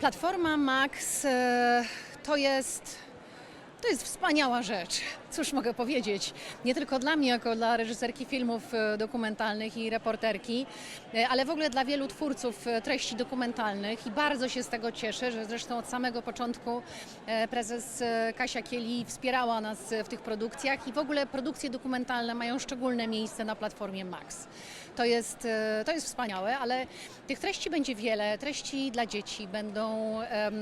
Platforma Max e, to jest, to jest wspaniała rzecz. Cóż mogę powiedzieć? Nie tylko dla mnie, jako dla reżyserki filmów e, dokumentalnych i reporterki, e, ale w ogóle dla wielu twórców e, treści dokumentalnych i bardzo się z tego cieszę, że zresztą od samego początku prezes Kasia Kieli wspierała nas w tych produkcjach i w ogóle produkcje dokumentalne mają szczególne miejsce na platformie Max. To jest, to jest wspaniałe, ale tych treści będzie wiele. Treści dla dzieci, będą em,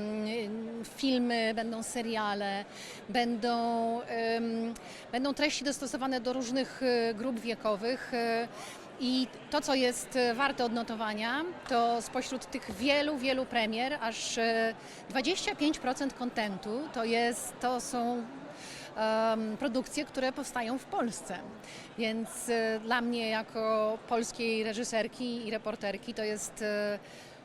filmy, będą seriale, będą, em, będą treści dostosowane do różnych e, grup wiekowych. e, I to, co jest e, warte odnotowania, to spośród tych wielu, wielu premier, aż e, 25% kontentu to, jest, to są produkcje, które powstają w Polsce. Więc dla mnie, jako polskiej reżyserki i reporterki, to jest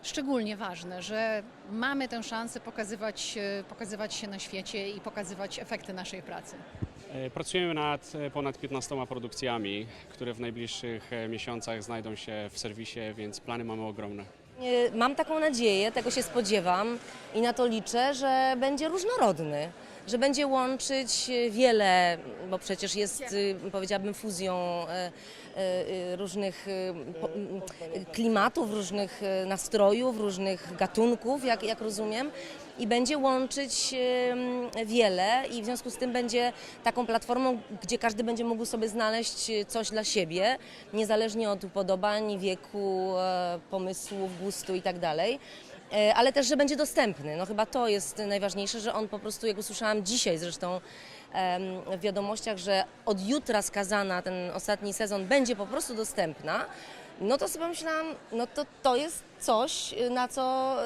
szczególnie ważne, że mamy tę szansę pokazywać, pokazywać się na świecie i pokazywać efekty naszej pracy. E, Pracujemy nad e, ponad 15 produkcjami, które w najbliższych e, miesiącach znajdą się w serwisie, więc plany mamy ogromne. Mam taką nadzieję, tego się spodziewam i na to liczę, że będzie różnorodny, że będzie łączyć e, wiele, bo przecież jest, e, powiedziałabym, fuzją e, różnych klimatów, różnych nastrojów, różnych gatunków, jak, jak rozumiem. I będzie łączyć wiele i w związku z tym będzie taką platformą, gdzie każdy będzie mógł sobie znaleźć coś dla siebie, niezależnie od upodobań, wieku, pomysłów, gustu i tak Ale też, że będzie dostępny. No chyba to jest najważniejsze, że on po prostu, jak usłyszałam dzisiaj zresztą w wiadomościach, że od jutra skazana ten ostatni sezon będzie po prostu dostępna, no to sobie myślałam, no to to jest coś, na co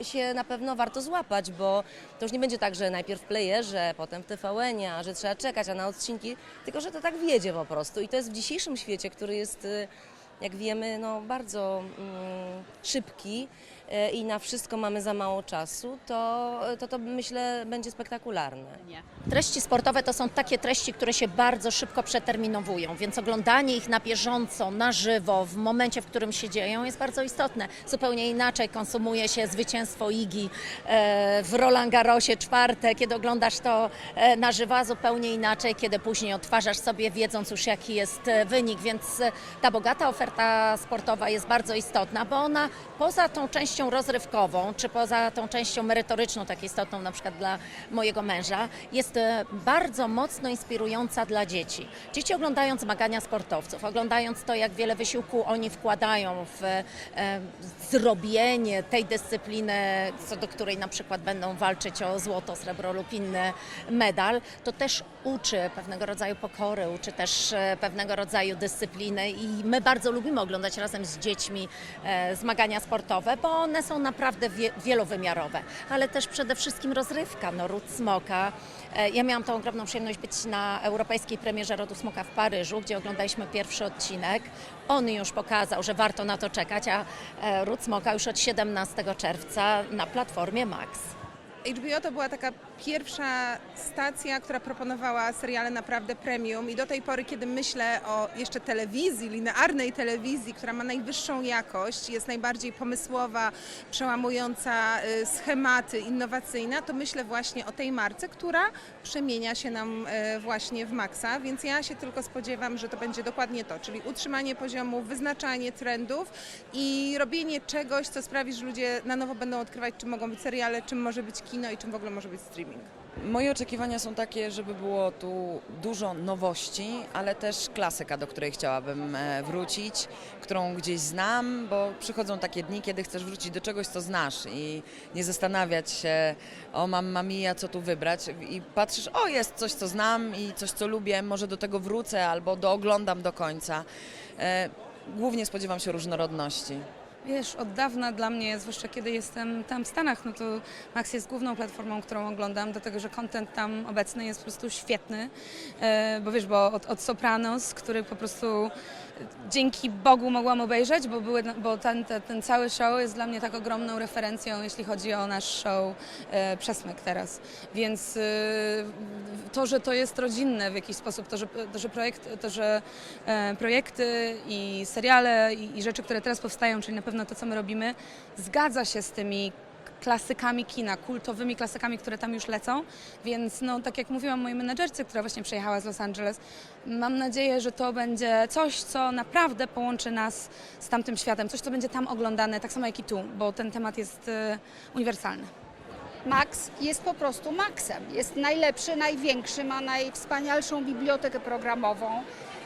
e, się na pewno warto złapać, bo to już nie będzie tak, że najpierw w playerze, potem w TVN-ie, a że trzeba czekać, a na odcinki, tylko że to tak wiedzie po prostu. I to jest w dzisiejszym świecie, który jest, e, jak wiemy, no bardzo mm, szybki e, i na wszystko mamy za mało czasu, to, to to myślę będzie spektakularne. Treści sportowe to są takie treści, które się bardzo szybko przeterminowują, więc oglądanie ich na bieżąco, na żywo, w momencie, w którym się dzieją, jest bardzo istotne. Zupełnie inaczej konsumuje się zwycięstwo Igi e, w Roland Garrosie czwarte, kiedy oglądasz to e, na żywo, a zupełnie inaczej, kiedy później odtwarzasz sobie, wiedząc już jaki jest e, wynik, więc ta bogata oferta sportowa jest bardzo istotna, bo ona poza tą częścią rozrywkową, czy poza tą częścią merytoryczną, tak istotną na przykład dla mojego męża, jest e, bardzo mocno inspirująca dla dzieci. Dzieci oglądając zmagania sportowców, oglądając to, jak wiele wysiłku oni wkładają w e, zrobienie tej dyscypliny, co do której na przykład będą walczyć o złoto, srebro lub inny medal, to też uczy pewnego rodzaju pokory, uczy też e, pewnego rodzaju dyscypliny i my bardzo lubimy oglądać razem z dziećmi zmagania sportowe, bo one są naprawdę wie, wielowymiarowe, ale też przede wszystkim rozrywka, no ród smoka. E, Ja miałam tą ogromną przyjemność być na europejskiej premierze Rodu Smoka w Paryżu, gdzie oglądaliśmy pierwszy odcinek. On już pokazał, że warto na to czekać, a e, Ród Smoka już od 17 czerwca na platformie Max. HBO to była taka pierwsza stacja, która proponowała seriale naprawdę premium i do tej pory, kiedy myślę o jeszcze telewizji, linearnej telewizji, która ma najwyższą jakość, jest najbardziej pomysłowa, przełamująca y, schematy, innowacyjna, to myślę właśnie o tej marce, która przemienia się nam y, właśnie w Maxa, więc ja się tylko spodziewam, że to będzie dokładnie to, czyli utrzymanie poziomu, wyznaczanie trendów i robienie czegoś, co sprawi, że ludzie na nowo będą odkrywać, czym mogą być seriale, czym może być kino i czym w ogóle może być streaming. Moje oczekiwania są takie, żeby było tu dużo nowości, ale też klasyka, do której chciałabym e, wrócić, którą gdzieś znam, bo przychodzą takie dni, kiedy chcesz wrócić do czegoś, co znasz i nie zastanawiać się, o mamma mia, co tu wybrać i patrzysz, o jest coś, co znam i coś, co lubię, może do tego wrócę albo dooglądam do końca. E, Głównie spodziewam się różnorodności. Wiesz, od dawna dla mnie, zwłaszcza kiedy jestem tam w Stanach, no to Max jest główną platformą, którą oglądam, dlatego że content tam obecny jest po prostu świetny, e, bo wiesz, bo od, od Sopranos, który po prostu dzięki Bogu mogłam obejrzeć, bo, były, bo ten, ten, ten cały show jest dla mnie tak ogromną referencją, jeśli chodzi o nasz show e, Przesmyk teraz. Więc e, to, że to jest rodzinne w jakiś sposób, to, że, to, że, projekt, to, że e, projekty i seriale i, i rzeczy, które teraz powstają, czyli na pewno to, co my robimy, zgadza się z tymi klasykami kina, kultowymi klasykami, które tam już lecą. Więc no, tak jak mówiłam mojej menedżerce, która właśnie przyjechała z Los Angeles, mam nadzieję, że to będzie coś, co naprawdę połączy nas z tamtym światem, coś, co będzie tam oglądane, tak samo jak i tu, bo ten temat jest e, uniwersalny. Max jest po prostu Maxem. Jest najlepszy, największy, ma najwspanialszą bibliotekę programową.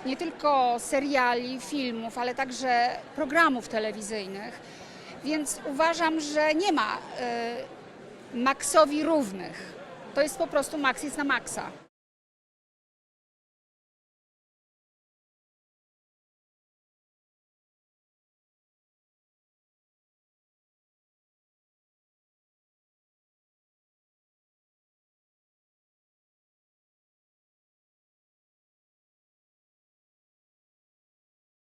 Nie tylko seriali, filmów, ale także programów telewizyjnych. Więc uważam, że nie ma y, Maxowi równych. To jest po prostu Max jest na Maxa.